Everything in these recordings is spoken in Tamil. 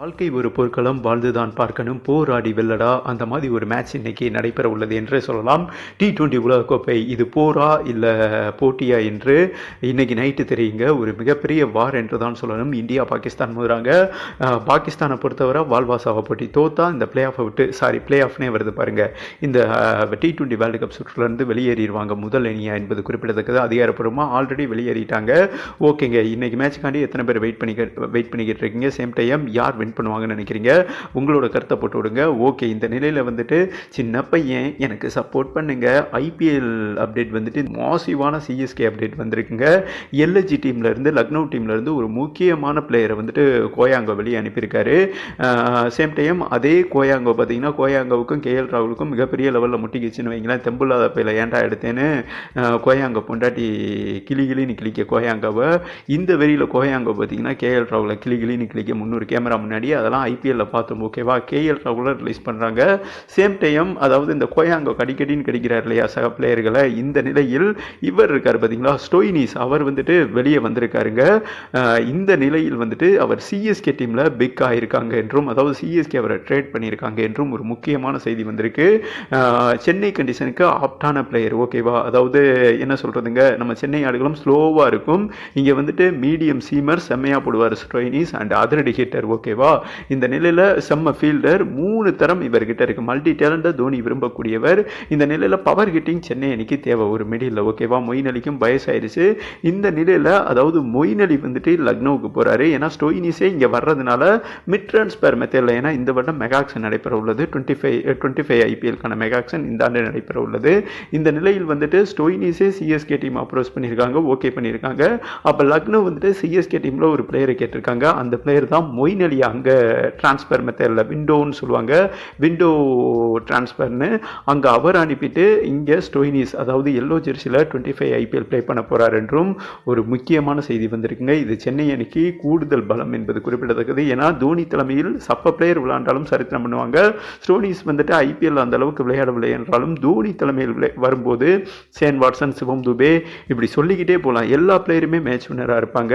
வாழ்க்கை ஒரு போர்க்களம் வாழ்ந்துதான் பார்க்கணும் போராடி வெல்லடா அந்த மாதிரி ஒரு மேட்ச் இன்னைக்கு நடைபெற உள்ளது என்றே சொல்லலாம். டி டுவெண்ட்டி உலகக்கோப்பை இது போரா இல்லை போட்டியா என்று இன்னைக்கு நைட்டு தெரியுங்க. ஒரு மிகப்பெரிய வார் என்று தான் சொல்லணும். இந்தியா பாகிஸ்தான் மோதுறாங்க. பாகிஸ்தானை பொறுத்தவரை வால்வாசாவை போட்டி தோத்தா இந்த பிளே ஆஃபை விட்டு சாரி பிளே ஆஃப்னே வருது பாருங்க. இந்த டி டுவெண்ட்டி வேர்ல்டு கப் சுற்றுலேருந்து வெளியேறிடுவாங்க முதல் அணியா என்பது குறிப்பிடத்தக்கது. அதிகாரப்பூர்வமாக ஆல்ரெடி வெளியேறிட்டாங்க. ஓகேங்க இன்னைக்கு மேட்ச்க்காண்டி எத்தனை பேர் வெயிட் பண்ணி வெயிட் பண்ணிக்கிட்டு இருக்கீங்க? சேம் டைம் யார் வின் பண்ணுவாங்கன்னு நினைக்கிறீங்க? உங்களோட கருத்தை போட்டு விடுங்க. ஓகே இந்த நிலையில் வந்துட்டு சின்ன பையன் எனக்கு சப்போர்ட் பண்ணுங்க. ஐபிஎல் அப்டேட் வந்துட்டு மாசிவான சிஎஸ்கே அப்டேட் வந்திருக்குங்க. எல்எஜி டீம்ல இருந்து லக்னோ டீம்லேருந்து ஒரு முக்கியமான பிளேயரை வந்துட்டு கோயாங்கோ வெளியே அனுப்பியிருக்காரு. சேம் டைம் அதே கோயாங்கோ பார்த்தீங்கன்னா கோயாங்கோவுக்கும் கேஎல் ராகுலுக்கும் மிகப்பெரிய லெவலில் முட்டிக்கிச்சுன்னு வைங்களேன். தெம்புல்லாத பையில ஏன்டா எடுத்தேன்னு கோயாங்கோ பொண்டாட்டி கிளி கிளின்னு கிளிக்க கோயாங்காவை. இந்த வெறியில் கோயாங்கோ பார்த்தீங்கன்னா கேஎல் ராகுல கிளி கிளின்னு கிளிக்க முந்நூறு கேமரா முன்னாடி அதெல்லாம் ஐபிஎல்ல பார்த்தோம் ஓகேவா? கேஎல் ராகுல ரிலீஸ் பண்ணுறாங்க சேம் டைம் அதாவது இந்த கோயாங்கோ கடிக்கடின்னு கிடைக்கிறார் இல்லையா சக பிளேயர்களை இந்த நிலையில் இவர் இருக்கார் பார்த்தீங்களா? ஸ்டோயினிஸ் அவர் வந்துட்டு வெளியே வந்திருக்காருங்க. இந்த நிலையில் வந்துட்டு அவர் சிஎஸ்கே டீமில் பிக் ஆகியிருக்காங்க என்றும் அதாவது சிஎஸ்கே அவரை ட்ரேட் பண்ணியிருக்காங்க என்றும் ஒரு முக்கியமான செய்தி வந்திருக்கு. சென்னை கண்டிஷனுக்கு ஆப்டான பிளேயர் ஓகேவா? அதாவது என்ன சொல்கிறதுங்க நம்ம சென்னை ஆடுகளும் ஸ்லோவாக இருக்கும். இங்கே வந்துட்டு மீடியம் சீமர் செம்மையாக போடுவார் ஸ்டோயினிஸ் அண்ட் அதிரடி ஹிட்டர் ஓகேவா? இந்த நிலையில் செம்ம ஃபீல்டர் மூணு தரம் இவர்கிட்ட இருக்குது மல்டி டேலண்டாக தோனி விரும்பக்கூடியவர். இந்த நிலையில் பவர் ஹிட்டிங் சென்னை அணிக்கு தேவை. ஒரு மிடில் ஓகேவா மொயின் அலிக்கும் வயசாயிருச்சு. இந்த நிலையில் அதாவது மொயின் அலி வந்துட்டு லக்னோவுக்கு போகிறாரு ஏன்னா ஸ்டோயினிஸே இங்கே வர்றதுனால மிட் ட்ரான்ஸ்பர் மெத்தடில் ஏன்னா இந்த வருடம் மெகாக்ஷன் நடைபெற உள்ளது. டுவெண்ட்டி ஃபைவ் டுவெண்ட்டி ஃபைவ் ஐபிஎல்கான மெகாக்ஷன் இந்த ஆண்டு நடைபெற உள்ளது. இந்த நிலையில் வந்துட்டு ஸ்டோயினிஸே சிஎஸ்கே டீம் அப்ரோச் பண்ணியிருக்காங்க. ஓகே பண்ணியிருக்காங்க. அப்போ லக்னோ வந்துட்டு சிஎஸ்கே டீமில் ஒரு பிளேயரை கேட்டிருக்காங்க. அந்த பிளேயர் தான் மொயின் அலியா அங்கே ட்ரான்ஸ்ஃபர் மெத்தடில் விண்டோன்னு சொல்லுவாங்க. விண்டோ ட்ரான்ஸ்ஃபர்னு அங்கே அவர் அனுப்பிட்டு இங்கே ஸ்டோயினிஸ் அதாவது எல்லோ ஜெர்சியில் டுவெண்ட்டி ஃபைவ் ஐபிஎல் ப்ளே பண்ண போகிறார் என்றும் ஒரு முக்கியமான செய்தி வந்திருக்குங்க. இது சென்னை அணிக்கு கூடுதல் பலம் என்பது குறிப்பிடத்தக்கது. ஏன்னா தோனி தலைமையில் சப்ப பிளேயர் விளையாண்டாலும் சரித்திரம் பண்ணுவாங்க. ஸ்டோனிஸ் வந்துட்டு ஐபிஎல் அந்த அளவுக்கு விளையாடவில்லை என்றாலும் தோனி தலைமையில் வரும்போது சேன் வாட்சன் சிவம் துபே இப்படி சொல்லிக்கிட்டே போகலாம் எல்லா பிளேயருமே மேட்ச் வினராக இருப்பாங்க.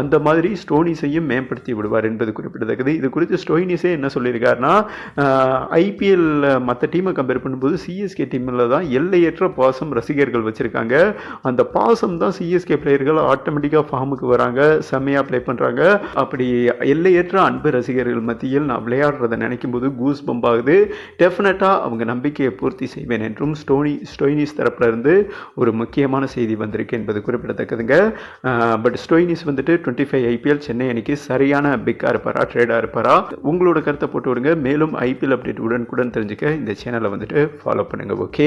அந்த மாதிரி ஸ்டோனிஸையும் மேம்படுத்தி விடுவார் என்பது குறிப்பிடத்தக்கது இது குறித்து ஸ்டோயினிஸே என்ன சொல்லியிருக்காருன்னா ஐபிஎல் மற்ற டீமை கம்பேர் பண்ணும்போது சிஎஸ்கே டீமில் தான் எல்லையற்ற பாசம் ரசிகர்கள் வச்சுருக்காங்க. அந்த பாசம் தான் சிஎஸ்கே பிளேயர்கள் ஆட்டோமேட்டிக்காக ஃபார்முக்கு வராங்க செம்மையாக ப்ளே பண்ணுறாங்க அப்படி எல்லையற்ற அன்பு ரசிகர்கள் மத்தியில் நான் விளையாடுறதை நினைக்கும் போது கூஸ் பம்பாகுது டெஃபினட்டாக அவங்க நம்பிக்கையை பூர்த்தி செய்வேன் என்றும் ஸ்டோனி ஸ்டோயினிஸ் தரப்பிலிருந்து ஒரு முக்கியமான செய்தி வந்திருக்கு என்பது குறிப்பிடத்தக்கதுங்க. பட் ஸ்டோயினிஸ் வந்துட்டு டுவெண்ட்டி ஃபைவ் ஐபிஎல் சென்னை அணிக்கு சரியான பிக்காக இருப்பாரா? ட்ரேடாக இருப்பாரா? உங்களோட கருத்தை போட்டு விடுங்க. மேலும் ஐபிஎல் அப்டேட் உடனுக்குடன் தெரிஞ்சுக்க இந்த சேனலை வந்துட்டு ஃபாலோ பண்ணுங்கள் ஓகே